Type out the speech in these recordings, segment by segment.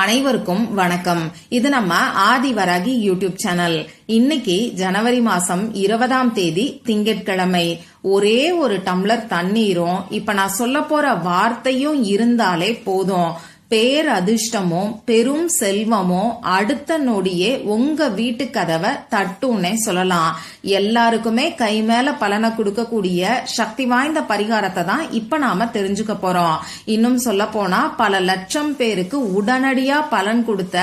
அனைவருக்கும் வணக்கம். இது நம்ம ஆதிவராகி யூடியூப் சேனல். இன்னைக்கு ஜனவரி மாசம் இருபதாம் தேதி திங்கட்கிழமை. ஒரே ஒரு டம்ளர் தண்ணீரும் இப்ப நான் சொல்ல போற வார்த்தையும் இருந்தாலே போதும். பேர் அதிர்ஷ்டமும் பெரும் செல்வமும் அடுத்த நொடியே உங்க வீட்டு கதவை தட்டுன்னே சொல்லலாம். எல்லாருக்குமே கை மேல பலனை கொடுக்கக்கூடிய சக்தி வாய்ந்த பரிகாரத்தை தான் இப்ப நாம தெரிஞ்சுக்க போறோம். இன்னும் சொல்ல போனா பல லட்சம் பேருக்கு உடனடியா பலன் கொடுத்த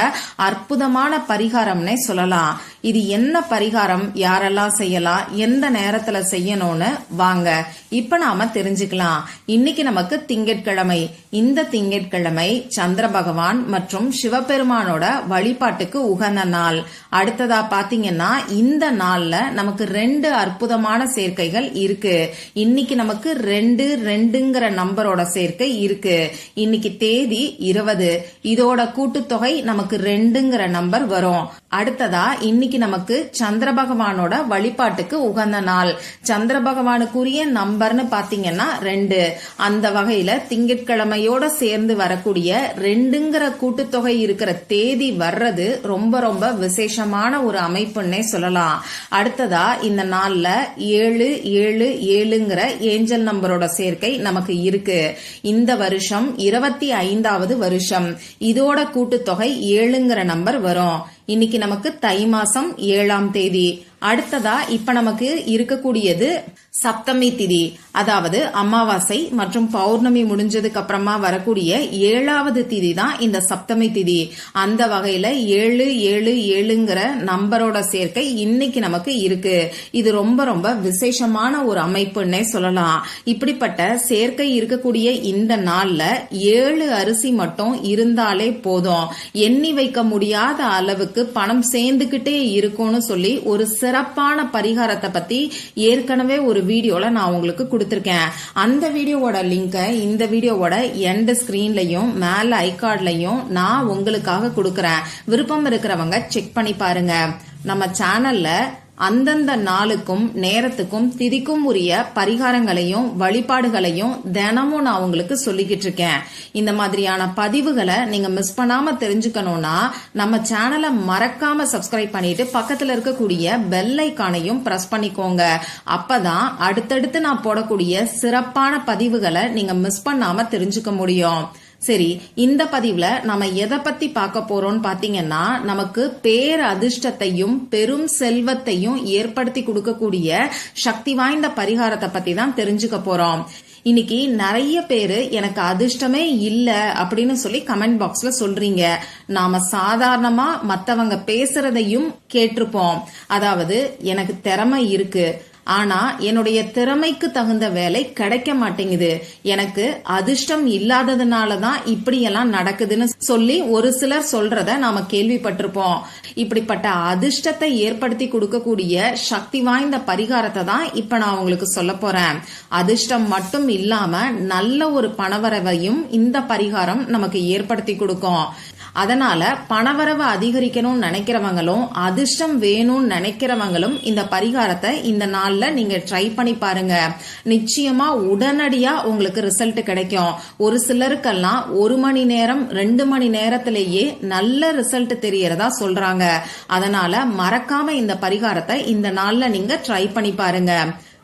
அற்புதமான பரிகாரம்னே சொல்லலாம். இது என்ன பரிகாரம்? யாரெல்லாம் செய்யலாம்? எந்த நேரத்துல செய்யணும்னு? வாங்க இப்ப நாம தெரிஞ்சுக்கலாம். இன்னைக்கு நமக்கு திங்கட்கிழமை. இந்த திங்கட்கிழமை சந்திர பகவான் மற்றும் சிவபெருமானோட வழிபாட்டுக்கு உகந்த நாள். அடுத்ததா பாத்தீங்கன்னா இந்த நாள்ல நமக்கு ரெண்டு அற்புதமான சேர்க்கைகள் இருக்கு. இன்னைக்கு நமக்கு ரெண்டு ரெண்டுங்கிற நம்பரோட சேர்க்கை இருக்கு. இன்னைக்கு தேதி இருபது. இதோட கூட்டுத்தொகை நமக்கு ரெண்டுங்கிற நம்பர் வரும். அடுத்ததா இன்னைக்கு நமக்கு சந்திர பகவானோட வழிபாட்டுக்கு உகந்த நாள். சந்திர பகவானுக்குரிய நம்பர்னு பாத்தீங்கன்னா ரெண்டு. அந்த வகையில திங்கட்கிழமையோட சேர்ந்து வரக்கூடிய ரெண்டுங்கிற கூட்டுத்தொகை இருக்கிற தேதி வர்றது ரொம்ப ரொம்ப விசேஷமான ஒரு அமைப்புன்னே சொல்லலாம். அடுத்ததா இந்த நாள்ல ஏழு ஏழு ஏழுங்கிற ஏஞ்சல் நம்பரோட சேர்க்கை நமக்கு இருக்கு. இந்த வருஷம் இருபத்தி ஐந்தாவது வருஷம். இதோட கூட்டுத்தொகை ஏழுங்கிற நம்பர் வரும். இன்னைக்கு நமக்கு தை மாசம் ஏழாம் தேதி. அடுத்ததா இப்ப நமக்கு இருக்கக்கூடியது சப்தமி திதி அதாவது அமாவாசை மற்றும் பௌர்ணமி முடிஞ்சதுக்கு அப்புறமா வரக்கூடிய ஏழாவது திதி தான் இந்த சப்தமி திதி. அந்த வகையில ஏழு ஏழு ஏழுங்கிற நம்பரோட சேர்க்கை இன்னைக்கு நமக்கு இருக்கு. இது ரொம்ப ரொம்ப விசேஷமான ஒரு அமைப்புன்னே சொல்லலாம். இப்படிப்பட்ட சேர்க்கை இருக்கக்கூடிய இந்த நாள்ல ஏழு அரிசி மட்டும் இருந்தாலே போதும். எண்ணி வைக்க முடியாத அளவுக்கு பணம் சேர்ந்துகிட்டே இருக்கும்னு சொல்லி ஒரு சிறப்பான பரிகாரத்தை பத்தி ஏற்கனவே ஒரு வீடியோல நான் உங்களுக்கு கொடுத்துருக்கேன். அந்த வீடியோவோட லிங்கை இந்த வீடியோவோட எண்ட் ஸ்கிரீன்லயும் மேல ஐகார்ட்லயும் நான் உங்களுக்காக கொடுக்கறேன். விருப்பம் இருக்கிறவங்க செக் பண்ணி பாருங்க. நம்ம சேனல்ல அந்தந்த நாளுக்கும் நேரத்துக்கும் திதிக்கும் உரிய பரிகாரங்களையும் வழிபாடுகளையும் தினமும் நான் உங்களுக்கு சொல்லிக்கிட்டு இருக்கேன். இந்த மாதிரியான பதிவுகளை நீங்க மிஸ் பண்ணாம தெரிஞ்சுக்கணும்னா நம்ம சேனலை மறக்காம சப்ஸ்கிரைப் பண்ணிட்டு பக்கத்துல இருக்கக்கூடிய பெல் ஐக்கானையும் பிரஸ் பண்ணிக்கோங்க. அப்பதான் அடுத்தடுத்து நான் போடக்கூடிய சிறப்பான பதிவுகளை நீங்க மிஸ் பண்ணாம தெரிஞ்சுக்க முடியும். சரி இந்த பதிவுல நம்ம எதை பத்தி பார்க்க போறோம்னு பாத்தீங்கன்னா நமக்கு பேர் அதிர்ஷ்டத்தையும் பெரும் செல்வத்தையும் ஏற்படுத்தி கொடுக்கக்கூடிய சக்தி வாய்ந்த பரிகாரத்தை பத்தி தான் தெரிஞ்சுக்க போறோம். இன்னைக்கு நிறைய பேரு எனக்கு அதிர்ஷ்டமே இல்ல அப்படின்னு சொல்லி கமெண்ட் பாக்ஸ்ல சொல்றீங்க. நாம சாதாரணமா மத்தவங்க பேசுறதையும் கேட்டிருப்போம். அதாவது எனக்கு திறமை இருக்கு. ஆனா என்னுடைய திறமைக்கு தகுந்த வேலை கிடைக்க மாட்டேங்குது. எனக்கு அதிர்ஷ்டம் இல்லாததுனால தான் இப்படியெல்லாம் நடக்குதுன்னு சொல்லி ஒரு சிலர் சொல்றத நாம கேள்விப்பட்டிருப்போம். இப்படிப்பட்ட அதிர்ஷ்டத்தை ஏற்படுத்தி கொடுக்கக்கூடிய சக்தி வாய்ந்த பரிகாரத்தை தான் இப்ப நான் உங்களுக்கு சொல்ல போறேன். அதிர்ஷ்டம் மட்டும் இல்லாம நல்ல ஒரு பணவரவையும் இந்த பரிகாரம் நமக்கு ஏற்படுத்தி கொடுக்கும். அதனால பணவரவு அதிகரிக்கணும்னு நினைக்கிறவங்களும் அதிர்ஷ்டம் வேணும்னு நினைக்கிறவங்களும் இந்த பரிகாரத்தை இந்த நாள் நாள்ல நீங்க ட்ரை பண்ணி பாருங்க. நிச்சயமா உடனடியா உங்களுக்கு ரிசல்ட் கிடைக்கும். ஒரு சிலருக்கெல்லாம் ஒரு மணி நேரம் ரெண்டு மணி நேரத்திலேயே நல்ல ரிசல்ட் தெரியறதா சொல்றாங்க. அதனால மறக்காம இந்த பரிகாரத்தை இந்த நாள்ல நீங்க ட்ரை பண்ணி பாருங்க.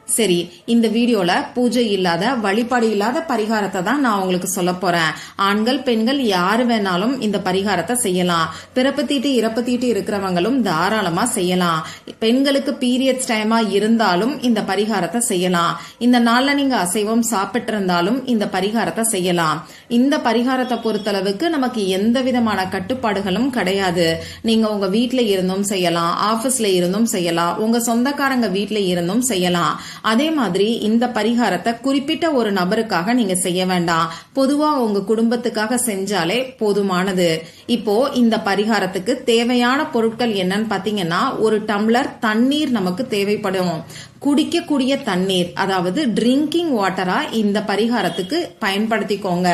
சரி இந்த வீடியோல பூஜை இல்லாத வழிபாடு இல்லாத பரிகாரத்தை தான் நான் உங்களுக்கு சொல்ல போறேன். ஆண்கள் பெண்கள் யாரு வேணாலும் இந்த பரிகாரத்தை செய்யலாம். பிறப்பு தீட்டு இறப்பு தீட்டு இருக்கிறவங்களும் தாராளமா செய்யலாம். பெண்களுக்கு பீரியட்ஸ் டைமா இருந்தாலும் இந்த பரிகாரத்தை செய்யலாம். இந்த நாள்ல நீங்க அசைவம் சாப்பிட்டு இருந்தாலும் இந்த பரிகாரத்தை செய்யலாம். இந்த பரிகாரத்தை பொறுத்தளவுக்கு நமக்கு எந்த விதமான கட்டுப்பாடுகளும் கிடையாது. நீங்க உங்க வீட்டுல இருந்தும் செய்யலாம் ஆபீஸ்ல இருந்தும் செய்யலாம் உங்க சொந்தக்காரங்க வீட்டுல இருந்தும் செய்யலாம். அதே மாதிரி இந்த பரிகாரத்தை குறிப்பிட்ட ஒரு நபருக்காக நீங்க செய்ய வேண்டாம். பொதுவா உங்க குடும்பத்துக்காக செஞ்சாலே போதுமானது. இப்போ இந்த பரிகாரத்துக்கு தேவையான பொருட்கள் என்னன்னு பாத்தீங்கன்னா ஒரு டம்ளர் தண்ணீர் நமக்கு தேவைப்படும். குடிக்கக்கூடிய தண்ணீர் அதாவது ட்ரிங்கிங் வாட்டரா இந்த பரிகாரத்துக்கு பயன்படுத்திக்கோங்க.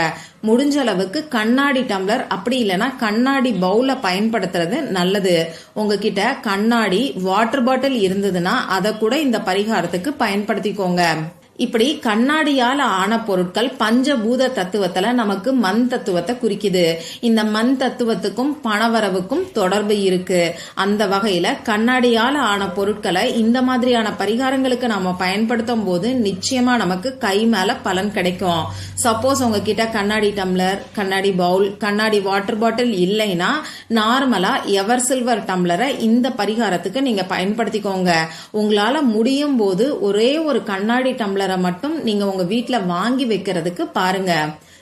முடிஞ்ச அளவுக்கு கண்ணாடி டம்ளர் அப்படி இல்லைன்னா கண்ணாடி பவுல பயன்படுத்துறது நல்லது. உங்ககிட்ட கண்ணாடி வாட்டர் பாட்டில் இருந்ததுன்னா அதை கூட இந்த பரிகாரத்துக்கு பயன்படுத்திக்கோங்க. இப்படி கண்ணாடியால் ஆன பொருட்கள் பஞ்சபூத தத்துவத்துல நமக்கு மண் தத்துவத்தை குறிக்குது. இந்த மண் தத்துவத்துக்கும் பணவரவுக்கும் தொடர்பு இருக்கு. அந்த வகையில கண்ணாடியால் ஆன பொருட்களை இந்த மாதிரியான பரிகாரங்களுக்கு நாம பயன்படுத்தும் போது நிச்சயமா நமக்கு கை மேல பலன் கிடைக்கும். சப்போஸ் உங்ககிட்ட கண்ணாடி டம்ளர் கண்ணாடி பவுல் கண்ணாடி வாட்டர் பாட்டில் இல்லைன்னா நார்மலா எவர் சில்வர் டம்ளரை இந்த பரிகாரத்துக்கு நீங்க பயன்படுத்திக்கோங்க. உங்களால முடியும் போது ஒரே ஒரு கண்ணாடி டம்ளர் மட்டும் நீங்க உங்க வீட்ல வாங்கி வைக்கிறதுக்கு பாருங்க.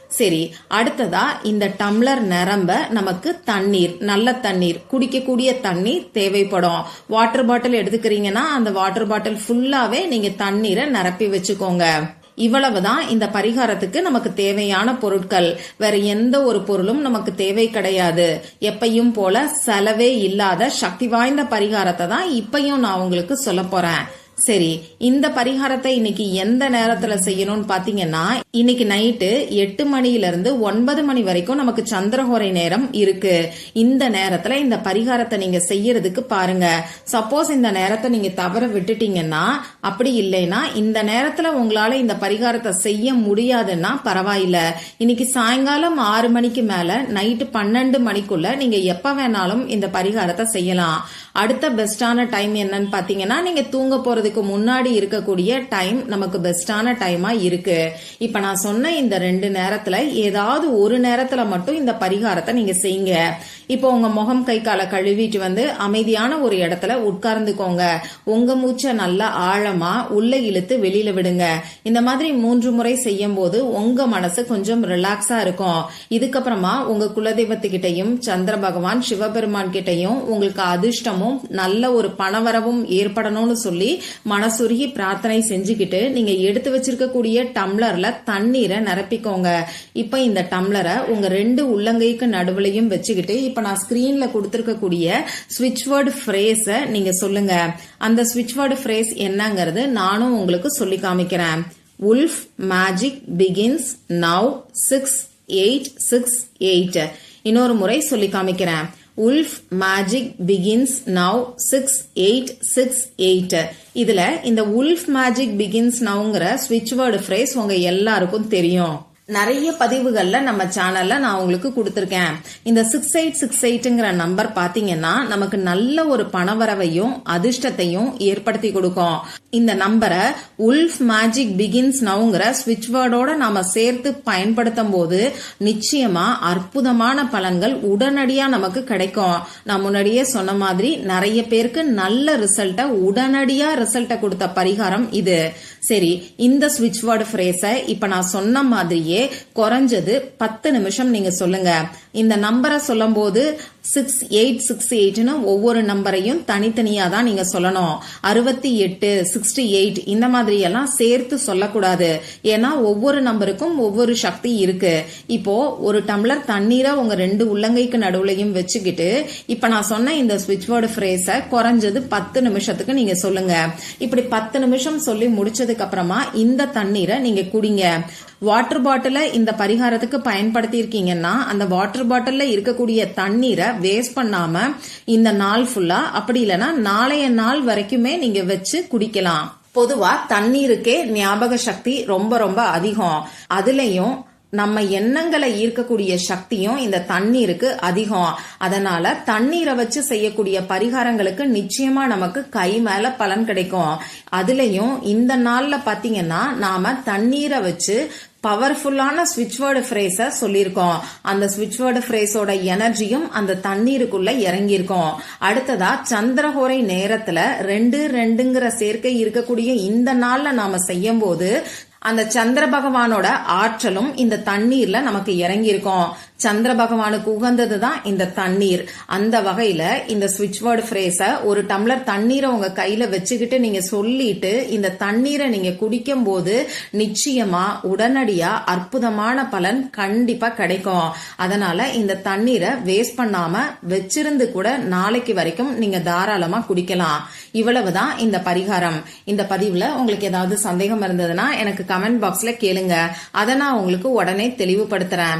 சரி அடுத்ததா இந்த டம்ளர் நிரம்ப நமக்கு தண்ணீர் நல்ல தண்ணீர் குடிக்கக்கூடிய தண்ணீர் தேவைப்படும். வாட்டர் பாட்டில் எடுத்துக்கிறீங்கன்னா அந்த வாட்டர் பாட்டில் ஃபுல்லாவே நீங்க தண்ணீரை நிரப்பி வச்சுக்கோங்க. இவ்வளவுதான் இந்த பரிகாரத்துக்கு நமக்கு தேவையான பொருட்கள். வேற எந்த ஒரு பொருளும் நமக்கு தேவை கிடையாது. எப்பையும் போல செலவே இல்லாத சக்தி வாய்ந்த பரிகாரத்தை தான் இப்பையும் நான் உங்களுக்கு சொல்ல போறேன். சரி இந்த பரிகாரத்தை இன்னைக்கு எந்த நேரத்துல செய்யணும்னு பாத்தீங்கன்னா இன்னைக்கு நைட்டு எட்டு மணில இருந்து ஒன்பது மணி வரைக்கும் நமக்கு சந்திரஹோரை நேரம் இருக்கு. இந்த நேரத்துல இந்த பரிகாரத்தை நீங்க செய்யறதுக்கு பாருங்க. சப்போஸ் இந்த நேரத்தை நீங்க தவற விட்டுட்டீங்கன்னா அப்படி இல்லைன்னா இந்த நேரத்துல உங்களால இந்த பரிகாரத்தை செய்ய முடியாதுன்னா பரவாயில்ல. இன்னைக்கு சாயங்காலம் ஆறு மணிக்கு மேல நைட்டு பன்னெண்டு மணிக்குள்ள நீங்க எப்ப வேணாலும் இந்த பரிகாரத்தை செய்யலாம். அடுத்த பெஸ்டான டைம் என்னன்னு பாத்தீங்கன்னா நீங்க தூங்க போறதுக்கு முன்னாடி இருக்கக்கூடிய டைம் நமக்கு பெஸ்டான டைமா இருக்கு. இப்ப நான் சொன்ன இந்த ரெண்டு நேரத்துல ஏதாவது ஒரு நேரத்துல மட்டும் இந்த பரிகாரத்தை நீங்க செய்யுங்க. இப்போ உங்க முகம் கை காலை கழுவிட்டு வந்து அமைதியான ஒரு இடத்துல உட்கார்ந்துக்கோங்க. உங்க மூச்சை நல்லா ஆழமா உள்ள இழுத்து வெளியில விடுங்க. இந்த மாதிரி மூன்று முறை செய்யும் போது உங்க மனசு கொஞ்சம் ரிலாக்ஸா இருக்கும். இதுக்கப்புறமா உங்க குலதெய்வத்துக்கிட்டையும் சந்திர பகவான் சிவபெருமான் கிட்டையும் உங்களுக்கு அதிர்ஷ்டமும் நல்ல ஒரு பணவரவும் ஏற்படணும்னு சொல்லி மனசுருகி பிரார்த்தனை செஞ்சுக்கிட்டு நீங்க எடுத்து வச்சிருக்கக்கூடிய டம்ளர்ல தண்ணீரை நிரப்பிக்கோங்க. இப்ப இந்த டம்ளரை உங்க ரெண்டு உள்ளங்கைக்கு நடுவுலையும் வச்சுக்கிட்டு இப்ப நான் ஸ்கிரீன்ல கொடுத்துருக்கக்கூடிய ஸ்விட்ச் வேர்டு ஃப்ரேஸ நீங்க சொல்லுங்க. அந்த ஸ்விட்ச் வேர்டு ஃப்ரேஸ் என்னங்கிறது நானும் உங்களுக்கு சொல்லி காமிக்கிறேன். Wolf magic begins now six eight six eight இன்னொரு முறை சொல்லி காமிக்கிறேன். Wolf magic begins now six eight six eight இதுல இந்த உல்ஃப் மேஜிக் பிகின்ஸ் நவுங்கிற ஸ்விட்ச் வேர்டு ஃப்ரேஸ் உங்க எல்லாருக்கும் தெரியும். நிறைய பதிவுகள்ல நம்ம சேனல்ல நான் உங்களுக்கு கொடுத்துருக்கேன். இந்த சிக்ஸ் எயிட் சிக்ஸ் எயிட்டுங்கிற நம்பர் பாத்தீங்கன்னா நமக்கு நல்ல ஒரு பணவரவையும் அதிர்ஷ்டத்தையும் ஏற்படுத்தி கொடுக்கும். இந்த நம்பரை உல்ஃப் மேஜிக் பிகின்ஸ் நவுங்கிற ஸ்விட்ச் வேர்டோட நாம சேர்த்து பயன்படுத்தும் போது நிச்சயமா அற்புதமான பலன்கள் உடனடியா நமக்கு கிடைக்கும். நான் முன்னாடியே சொன்ன மாதிரி நிறைய பேருக்கு நல்ல ரிசல்ட்டை உடனடியா ரிசல்ட்டை கொடுத்த பரிகாரம் இது. சரி இந்த ஸ்விட்ச் வேர்டு ஃப்ரேஸை இப்ப நான் சொன்ன மாதிரியே குறைஞ்சது பத்து நிமிஷம் நீங்க சொல்லுங்க. இந்த நம்பரை சொல்லும் போது சிக்ஸ் எயிட் சிக்ஸ் எயிட்னு ஒவ்வொரு நம்பரையும் தனித்தனியா தான் நீங்க சொல்லணும். அறுபத்தி எட்டு சிக்ஸ்டி எயிட் இந்த மாதிரி எல்லாம் சேர்த்து சொல்லக்கூடாது. ஏன்னா ஒவ்வொரு நம்பருக்கும் ஒவ்வொரு சக்தி இருக்கு. இப்போ ஒரு டம்ளர் தண்ணீரை உங்க ரெண்டு உள்ளங்கைக்கு நடுவுலையும் வச்சுக்கிட்டு இப்ப நான் சொன்ன இந்த ஸ்விட்ச் வேர்டு ஃப்ரேஸ குறைஞ்சது பத்து நிமிஷத்துக்கு நீங்க சொல்லுங்க. இப்படி பத்து நிமிஷம் சொல்லி முடிச்சதுக்கு அப்புறமா இந்த தண்ணீரை நீங்க குடிங்க. வாட்டர் பாட்டிலை இந்த பரிகாரத்துக்கு பயன்படுத்தி இருக்கீங்கன்னா அந்த வாட்டர் பாட்டிலில் இருக்கக்கூடிய தண்ணீரை வேஸ்ட் பண்ணாம இந்த நாள் ஃபுல்லா அப்படி இல்லைன்னா நாளைய நாள் வரைக்குமே நீங்க வச்சு குடிக்கலாம். பொதுவா தண்ணீருக்கே ஞாபக சக்தி ரொம்ப ரொம்ப அதிகம். அதுலயும் நம்ம எண்ணங்களை ஈர்க்கக்கூடிய சக்தியும் இந்த தண்ணீருக்கு அதிகம். அதனால தண்ணீரை வச்சு செய்யக்கூடிய பரிகாரங்களுக்கு நிச்சயமா நமக்கு கை மேல பலன் கிடைக்கும். அதுலயும் இந்த நாள்ல பாத்தீங்கன்னா நாம தண்ணீரை வச்சு பவர்ஃபுல்லான ஸ்விட்ச் வேர்டு ஃப்ரேஸை சொல்லியிருக்கோம். அந்த ஸ்விட்ச் வேர்டு ஃப்ரேஸோட எனர்ஜியும் அந்த தண்ணீருக்குள்ள இறங்கியிருக்கோம். அடுத்ததா சந்திரஹோரை நேரத்துல ரெண்டு ரெண்டுங்கிற சேர்க்கை இருக்கக்கூடிய இந்த நாள்ல நாம செய்யும் போது அந்த சந்திர பகவானோட ஆற்றலும் இந்த தண்ணீர்ல நமக்கு இறங்கியிருக்கோம். சந்திர பகவானுக்கு உகந்தது தான் இந்த தண்ணீர். அந்த வகையில இந்த ஸ்விட்ச் வேர்டு ஃப்ரேஸ ஒரு டம்ளர் தண்ணீரை உங்க கையில வச்சுக்கிட்டு நீங்க சொல்லிட்டு இந்த தண்ணீரை நீங்க குடிக்கும் போது நிச்சயமா உடனடியா அற்புதமான பலன் கண்டிப்பா கிடைக்கும். அதனால இந்த தண்ணீரை வேஸ்ட் பண்ணாம வச்சிருந்து கூட நாளைக்கு வரைக்கும் நீங்க தாராளமா குடிக்கலாம். இவ்வளவுதான் இந்த பரிகாரம். இந்த பதிவுல உங்களுக்கு ஏதாவது சந்தேகம் இருந்ததுன்னா எனக்கு கமெண்ட் பாக்ஸ்ல கேளுங்க. அதை நான் உங்களுக்கு உடனே தெளிவுபடுத்துறேன்.